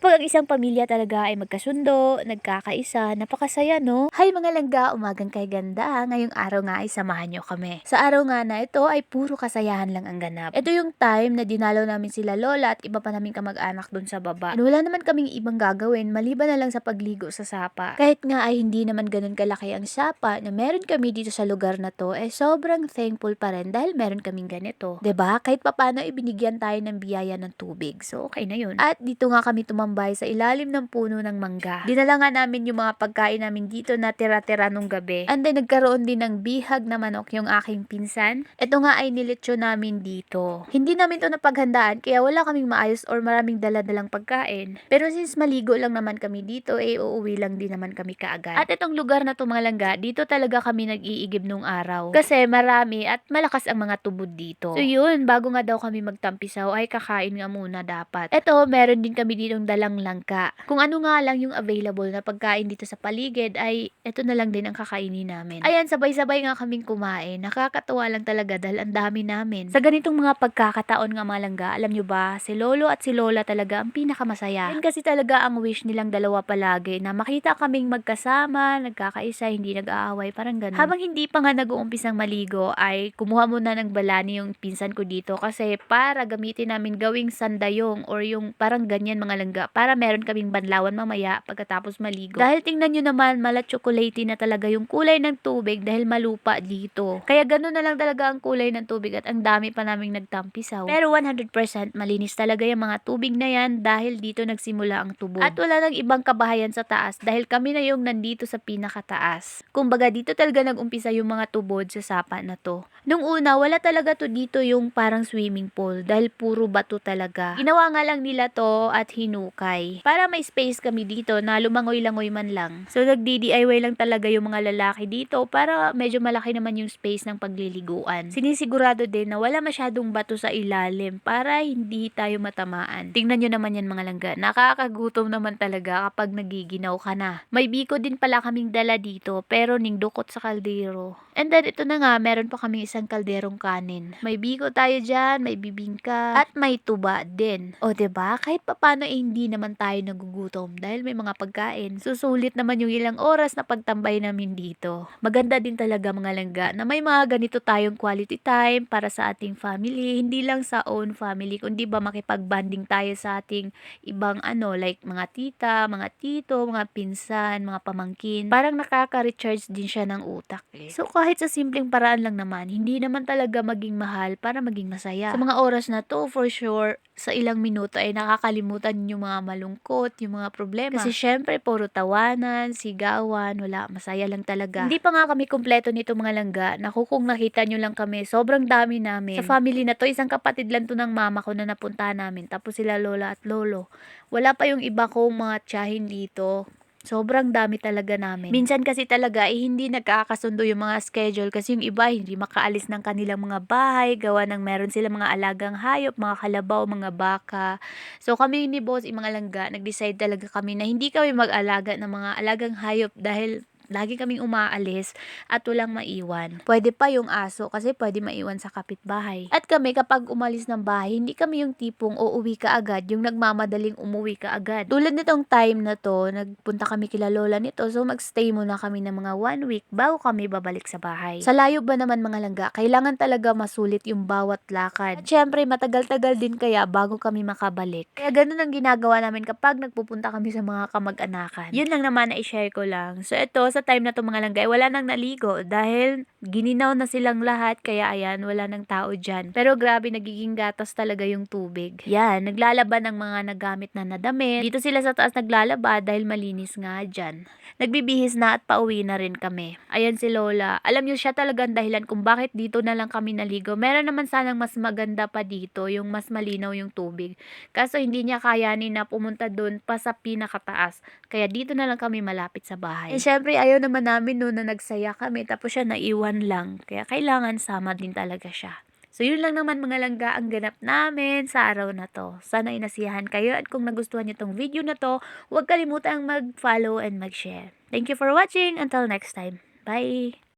Kapag ang isang pamilya talaga ay magkasundo, nagkakaisa, napakasaya no? Hay mga langga, umagang kay ganda. Ngayong araw nga ay samahan nyo kami. Sa araw nga na ito ay puro kasayahan lang ang ganap. Ito yung time na dinalaw namin sila lola at iba pa namin kamag-anak dun sa baba. And wala naman kaming ibang gagawin maliban na lang sa pagligo sa sapa. Kahit nga ay hindi naman ganun kalaki ang sapa na meron kami dito sa lugar na to, eh sobrang thankful pa rin dahil meron kaming ganito. ba Kahit papano ibinigyan tayo ng biyaya ng tubig. So okay na yun. At dito nga kami tumambay sa ilalim ng puno ng mangga. Dinala nga namin yung mga pagkain namin dito na tira-tira nung gabi. And then nagkaroon din ng bihag na manok yung aking pinsan. Ito nga ay nilitsyo namin dito. Hindi namin to napaghandaan kaya wala kaming maayos or maraming dala-dalang pagkain. Pero since maligo lang naman kami dito, eh uuwi lang din naman kami kaagad. At itong lugar na to mga langga, dito talaga kami nag-iigib nung araw. Kasi marami at malakas ang mga tubod dito. So yun, bago nga daw kami magtampisaw ay kakain nga muna dapat. Eto, meron din kami ditong dalang langka. Kung ano nga lang yung available na pagkain dito sa paligid ay eto na lang din ang kakainin namin. Ayan, sabay-sabay nga kaming kumain. Nakakatuwa lang talaga dahil ang dami namin. Sa ganitong mga pagkakataon nga malangga, alam nyo ba, si Lolo at si Lola talaga ang pinakamasaya. Yan kasi talaga ang wish nilang dalawa palagi na makita kaming magkasama, nagkakaisa, hindi nag-aaway, parang ganun. Habang hindi pa nga nag-uumpisang maligo ay kumuha muna ng balani yung pinsan ko dito kasi para gamitin namin gawing sandayong or yung parang ganyan mga langga para meron kaming banlawan mamaya pagkatapos maligo. Dahil tingnan nyo naman mala chocolatey na talaga yung kulay ng tubig dahil malupa dito. Kaya ganun na lang talaga ang kulay ng tubig at ang dami pa naming nagtampisaw. Pero 100% malinis talaga yung mga tubig na yan dahil dito nagsimula ang tubo. At wala nang ibang kabahayan sa taas dahil kami na yung nandito sa pinakataas. Kumbaga dito talaga nag-umpisa yung mga tubod sa sapa na to. Nung una, wala talaga to dito yung parang swimming pool dahil puro bato talaga. Ginawa nga lang nila to at hinukay. Para may space kami dito na lumangoy-langoy man lang. So nagdi-DIY lang talaga yung mga lalaki dito para medyo malaki naman yung space ng pagliliguan. Sinisigurado din na wala masyadong bato sa ilalim para hindi tayo matamaan. Tingnan nyo naman yan mga langga. Nakakagutom naman talaga kapag nagiginaw ka na. May biko din pala kaming dala dito pero ning dukot sa kaldero. And then ito na nga, meron pa kaming isang kalderong kanin. May biko tayo dyan, may bibingka, at may tuba din. O ba Kahit papano eh, hindi naman tayo nagugutom dahil may mga pagkain. Susulit naman yung ilang oras na pagtambay namin dito. Maganda din talaga mga langga na may mga ganito tayong quality time para sa ating family. Hindi lang sa own family, kundi ba makipag-banding tayo sa ating ibang ano, like mga tita, mga tito, mga pinsan, mga pamangkin. Parang nakaka-recharge din siya ng utak. Eh. So kahit sa simpleng paraan lang naman, hindi naman talaga maging mahal para maging masaya. Sa mga oras na to, for sure, sa ilang minuto ay nakakalimutan yung mga malungkot, yung mga problema. Kasi syempre, puro tawanan, sigawan, wala, masaya lang talaga. Hindi pa nga kami kompleto nito mga langga. Naku, kung nakita nyo lang kami, sobrang dami namin. Sa family na to, isang kapatid lang to ng mama ko na napunta namin. Tapos sila lola at lolo. Wala pa yung iba kong mga tiyahin dito. Sobrang dami talaga namin. Minsan kasi talaga eh, hindi nagkakasundo yung mga schedule kasi yung iba hindi makaalis ng kanilang mga bahay, gawa ng meron sila mga alagang hayop, mga kalabaw, mga baka. So kami ni boss, yung mga langga, nag-decide talaga kami na hindi kami mag-alaga ng mga alagang hayop dahil Lagi kaming umaalis at walang maiwan. Pwede pa yung aso kasi pwede maiwan sa kapitbahay. At kami kapag umalis ng bahay, hindi kami yung tipong uuwi ka agad, yung nagmamadaling umuwi ka agad. Tulad nitong time na to, nagpunta kami kila lola nito, so magstay muna kami ng mga one week bago kami babalik sa bahay. Sa layo ba naman mga langga, kailangan talaga masulit yung bawat lakad. At syempre, matagal-tagal din kaya bago kami makabalik. Kaya ganun ang ginagawa namin kapag nagpupunta kami sa mga kamag-anakan. Yun lang naman na i-share ko lang. So ito, sa time na to mga langgay, wala nang naligo dahil gininaw na silang lahat kaya ayan, wala nang tao dyan. Pero grabe, nagiging gatas talaga yung tubig. Yan, naglalaba ng mga nagamit na nadamit. Dito sila sa taas naglalaba dahil malinis nga dyan. Nagbibihis na at pauwi na rin kami. Ayan si Lola. Alam niyo siya talaga ang dahilan kung bakit dito na lang kami naligo. Meron naman sanang mas maganda pa dito, yung mas malinaw yung tubig. Kaso hindi niya kayanin na pumunta doon pa sa pinakataas. Kaya dito na lang kami malapit sa bahay. And syempre, ayaw naman namin noon na nagsaya kami. Tapos siya naiwan lang. Kaya kailangan sama din talaga siya. So, yun lang naman mga langga ang ganap namin sa araw na to. Sana inasiyahan kayo at kung nagustuhan niyo tong video na to, huwag kalimutang mag-follow and mag-share. Thank you for watching. Until next time. Bye!